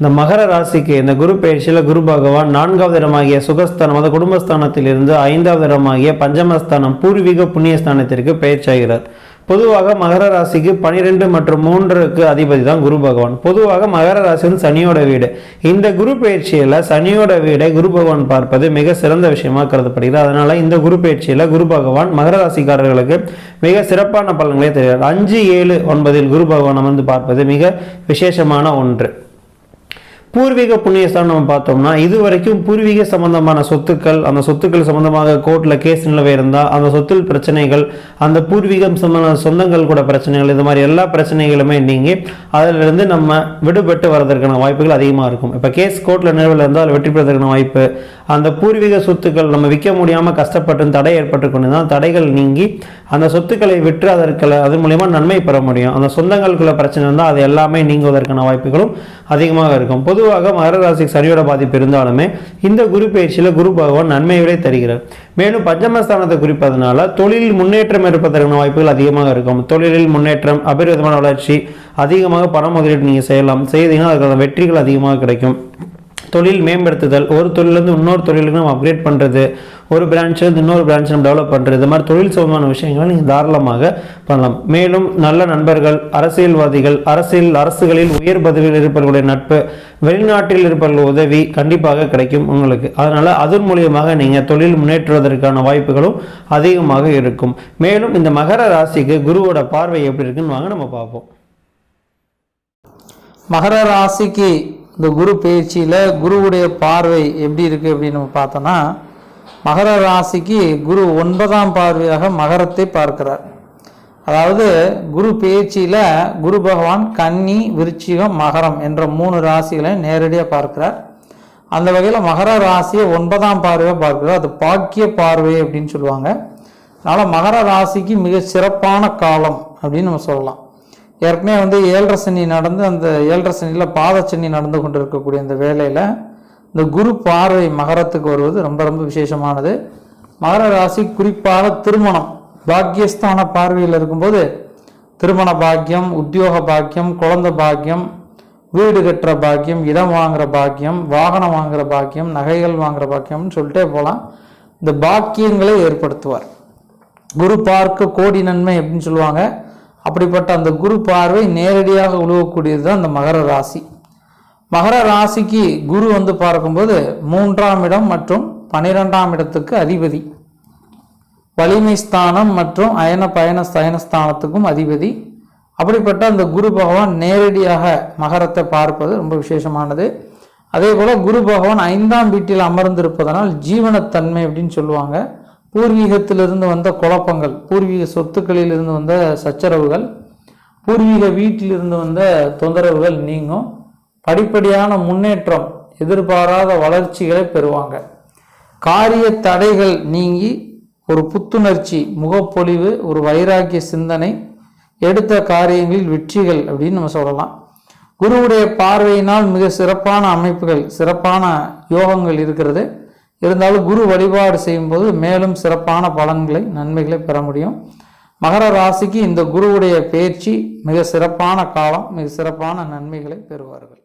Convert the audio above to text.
இந்த மகர ராசிக்கு இந்த குரு பயிற்சியில் குரு பகவான் நான்காவது இடமாகிய சுகஸ்தானம் அதாவது குடும்பஸ்தானத்தில் இருந்து ஐந்தாவது இடமாகிய பஞ்சமஸ்தானம் பூர்வீக புண்ணியஸ்தானத்திற்கு பயிற்சியாகிறார் பொதுவாக மகர ராசிக்கு பனிரெண்டு மற்றும் மூன்றுக்கு அதிபதி தான் குரு பகவான். பொதுவாக மகர ராசி வந்து சனியோட வீடு. இந்த குரு பயிற்சியில் சனியோட வீடை குரு பகவான் பார்ப்பது மிக சிறந்த விஷயமாக கருதப்படுகிறது. அதனால இந்த குரு பயிற்சியில் குரு பகவான் மகர ராசிக்காரர்களுக்கு மிக சிறப்பான பலன்களை தெரிகிறார். அஞ்சு ஏழு ஒன்பதில் குரு பகவான் அமர்ந்து பார்ப்பது மிக விசேஷமான ஒன்று. பூர்வீக புண்ணியஸ்தானம் நம்ம பார்த்தோம்னா இது வரைக்கும் பூர்வீக சம்பந்தமான சொத்துக்கள் அந்த சொத்துக்கள் சம்பந்தமாக கோர்ட்டில் கேஸ் நிலவை இருந்தால் அந்த சொத்தில் பிரச்சனைகள் அந்த பூர்வீகம் சம்பந்த சொந்தங்கள் கூட பிரச்சனைகள் இது மாதிரி எல்லா பிரச்சனைகளுமே நீங்கி அதிலிருந்து நம்ம விடுபட்டு வரதற்கான வாய்ப்புகள் அதிகமாக இருக்கும். இப்போ கேஸ் கோர்ட்டில் நிலவில் இருந்தால் வெற்றி பெறதற்கான வாய்ப்பு அந்த பூர்வீக சொத்துக்கள் நம்ம விற்க முடியாமல் கஷ்டப்பட்டு தடை ஏற்பட்டு கொண்டு தான் தடைகள் நீங்கி அந்த சொத்துக்களை விற்று அதற்கு அது மூலயமா நன்மை பெற முடியும். அந்த சொந்தங்களுக்குள்ள பிரச்சனை இருந்தால் அது எல்லாமே நீங்குவதற்கான வாய்ப்புகளும் அதிகமாக இருக்கும். பொது பொதுவாக மகர ராசிக்கு சனியோட பாதிப்பு இருந்தாலுமே இந்த குரு பயிற்சியில் குரு பகவான் நன்மைகளை தருகிறார். மேலும் பஞ்சமஸ்தானத்தை குறிப்பதனால தொழிலில் முன்னேற்றம் இருப்பதற்கான வாய்ப்புகள் அதிகமாக இருக்கும். தொழிலில் முன்னேற்றம் அபரிவிதமான வளர்ச்சி அதிகமாக பணம் முதலீடு நீங்கள் செய்யலாம். செய்தீங்கன்னா அதுக்கான வெற்றிகள் அதிகமாக கிடைக்கும். தொழில் மேம்படுத்துதல் ஒரு தொழிலேருந்து இன்னொரு தொழிலுக்கு நம்ம அப்கிரேட் பண்ணுறது ஒரு பிரான்ச்லேருந்து இன்னொரு பிரான்ச் நம்ம டெவலப் பண்ணுறது இது மாதிரி தொழில் சம்பந்தமான விஷயங்களை நீங்கள் தாராளமாக பண்ணலாம். மேலும் நல்ல நண்பர்கள் அரசியல்வாதிகள் அரசியல் அரசுகளில் உயர் பதவியில் இருப்பவர்களுடைய நட்பு வெளிநாட்டில் இருப்பவர்கள் உதவி கண்டிப்பாக கிடைக்கும் உங்களுக்கு. அதனால் அதன் மூலியமாக நீங்கள் தொழில் முன்னேற்றுவதற்கான வாய்ப்புகளும் அதிகமாக இருக்கும். மேலும் இந்த மகர ராசிக்கு குருவோட பார்வை எப்படி இருக்குன்னு வாங்க நம்ம பார்ப்போம். மகர ராசிக்கு இந்த குரு பயிற்சியில் குருவுடைய பார்வை எப்படி இருக்குது அப்படின்னு நம்ம பார்த்தோன்னா மகர ராசிக்கு குரு ஒன்பதாம் பார்வையாக மகரத்தை பார்க்கிறார். அதாவது குரு பேச்சியில் குரு பகவான் கன்னி விருச்சிகம் மகரம் என்ற மூணு ராசிகளை நேரடியாக பார்க்கிறார். அந்த வகையில் மகர ராசியை ஒன்பதாம் பார்வையாக பார்க்கிறார். அது பாக்கிய பார்வை அப்படின்னு சொல்லுவாங்க. அதனால் மகர ராசிக்கு மிக சிறப்பான காலம் அப்படின்னு நம்ம சொல்லலாம். ஏற்கனவே வந்து ஏழரை சனி நடந்து அந்த ஏழரை சனியில் பாதச்சனி நடந்து கொண்டு இருக்கக்கூடிய அந்த வேலையில் இந்த குரு பார்வை மகரத்துக்கு வருவது ரொம்ப ரொம்ப விசேஷமானது. மகர ராசி குறிப்பாக திருமணம். பாக்கியஸ்தான பார்வையில் இருக்கும்போது திருமண பாக்கியம் உத்தியோக பாக்கியம் குழந்தை பாக்கியம் வீடு கட்டுற பாக்கியம் இடம் வாங்குற பாக்கியம் வாகனம் வாங்குற பாக்கியம் நகைகள் வாங்குற பாக்கியம்னு சொல்லிட்டே போகலாம். இந்த பாக்கியங்களை ஏற்படுத்துவார். குரு பார்க்க கோடி நன்மை அப்படின்னு சொல்லுவாங்க. அப்படிப்பட்ட அந்த குரு பார்வை நேரடியாக உழுவக்கூடியது தான் இந்த மகர ராசி. மகர ராசிக்கு குரு வந்து பார்க்கும்போது மூன்றாம் இடம் மற்றும் பனிரெண்டாம் இடத்துக்கு அதிபதி. வலிமை ஸ்தானம் மற்றும் அயன பயண சயனஸ்தானத்துக்கும் அதிபதி. அப்படிப்பட்ட அந்த குரு பகவான் நேரடியாக மகரத்தை பார்ப்பது ரொம்ப விசேஷமானது. அதே போல் குரு பகவான் ஐந்தாம் வீட்டில் அமர்ந்திருப்பதனால் ஜீவனத்தன்மை அப்படின்னு சொல்லுவாங்க. பூர்வீகத்திலிருந்து வந்த குழப்பங்கள் பூர்வீக சொத்துக்களில் இருந்து வந்த சச்சரவுகள் பூர்வீக வீட்டிலிருந்து வந்த தொந்தரவுகள் நீங்கும். படிப்படியான முன்னேற்றம் எதிர்பாராத வளர்ச்சிகளை பெறுவாங்க. காரிய தடைகள் நீங்கி ஒரு புத்துணர்ச்சி முகப்பொலிவு ஒரு வைராக்கிய சிந்தனை எடுத்த காரியங்களில் வெற்றிகள் அப்படின்னு நம்ம சொல்லலாம். குருவுடைய பார்வையினால் மிக சிறப்பான அமைப்புகள் சிறப்பான யோகங்கள் இருக்கிறது. இருந்தாலும் குரு வழிபாடு செய்யும்போது மேலும் சிறப்பான பலன்களை நன்மைகளை பெற முடியும். மகர ராசிக்கு இந்த குருவுடைய பயிற்சி மிக சிறப்பான காலம் மிக சிறப்பான நன்மைகளை பெறுவார்கள்.